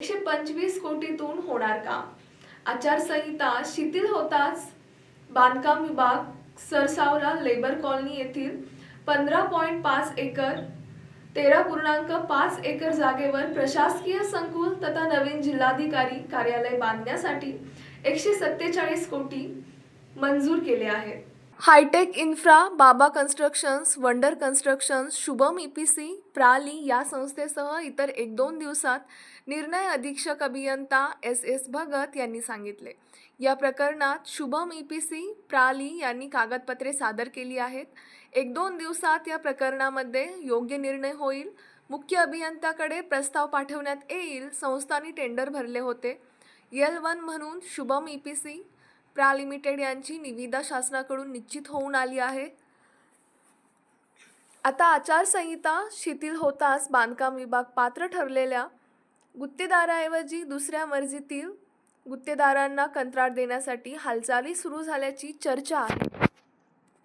एकशे पंचवीस कोटीतून होणार काम. आचारसंहिता शिथिल होताच बांधकाम विभाग सरसावला लेबर कॉलनी येथील पंधरा पॉईंट पाच एकर तेरा पूर्णांक पाच एकर जागेवर प्रशासकीय संकुल तथा नवीन जिल्हाधिकारी कार्यालय बांधण्यासाठी एकशे सत्तेचाळीस कोटी मंजूर केले आहेत. Hi tech infra Baba constructions wonder constructions Shubham E P C प्राली या संस्थेसह इतर एक दोन दिवसात निर्णय अधीक्षक अभियंता एस एस भगत यांनी सांगितले. या प्रकरणात Shubham E P C Prali यांनी कागदपत्रे सादर केली आहेत. एक दोन दिवसात या प्रकरणामध्ये योग्य निर्णय होईल. मुख्य अभियंत्याकडे प्रस्ताव पाठवण्यात येईल. संस्थांनी टेंडर भरले होते. यल वन म्हणून शुभम ई पी सी प्रा. लिमिटेड यांची निविदा शासनाकडून निश्चित होऊन आली आहे. आता आचारसंहिता शिथिल होताच बांधकाम विभाग पात्र ठरलेल्या गुत्तेदाराऐवजी दुसऱ्या मर्जीतील गुत्तेदारांना कंत्राट देण्यासाठी हालचाली सुरू झाल्याची चर्चा आहे.